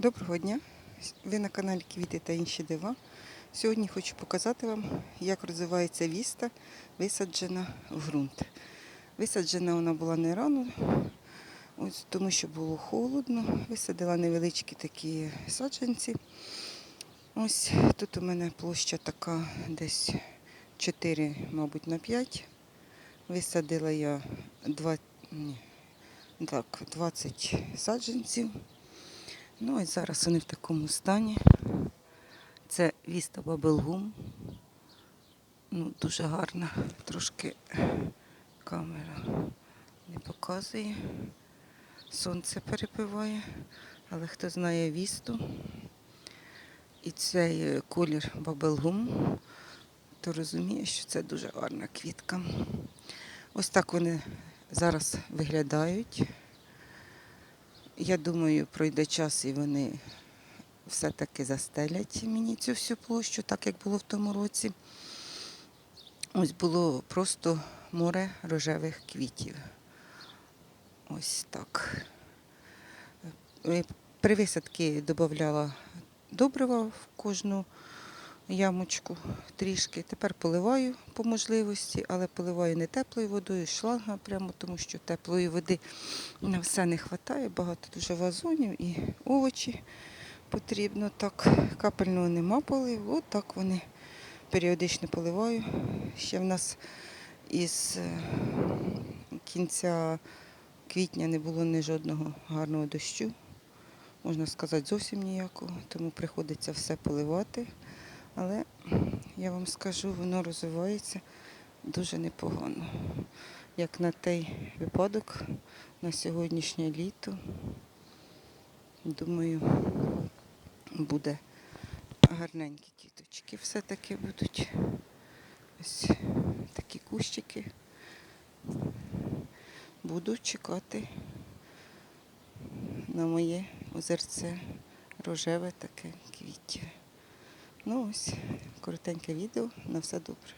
Доброго дня! Ви на каналі Квіти та інші дива. Сьогодні хочу показати вам, як розвивається віста, висаджена в ґрунт. Висаджена вона була не рано, ось тому що було холодно. Висадила невеличкі такі саджанці. Ось тут у мене площа така десь 4, мабуть, на 5. Висадила я 2, ні, так, 20 саджанців. Ну ось зараз вони в такому стані. Це Віста Бабелгум. Ну, дуже гарна. Трошки камера не показує. Сонце перепиває, але хто знає вісту і цей е, колір Бабелгум, то розуміє, що це дуже гарна квітка. Ось так вони зараз виглядають. Я думаю, пройде час і вони все-таки застелять мені цю всю площу, так як було в тому році. Ось було просто море рожевих квітів. Ось так. Е, При висадці додавала добрива в кожну ямочку трішки. Тепер поливаю по можливості, але поливаю не теплою водою, шланга прямо, тому що теплої води на все не вистачає. Багато дуже вазонів і овочі потрібно. Так, капельного нема поливу. От так вони періодично поливаю. Ще в нас із е, кінця квітня не було ні жодного гарного дощу. Можна сказати, зовсім ніякого, тому приходиться все поливати. Але я вам скажу, воно розвивається дуже непогано. Як на той випадок, на сьогоднішнє літо, думаю, буде гарненькі квіточки. Все-таки будуть ось такі кущики. Буду чекати на моє озерце рожеве таке квіття. Ну ось, коротеньке відео. На все добре.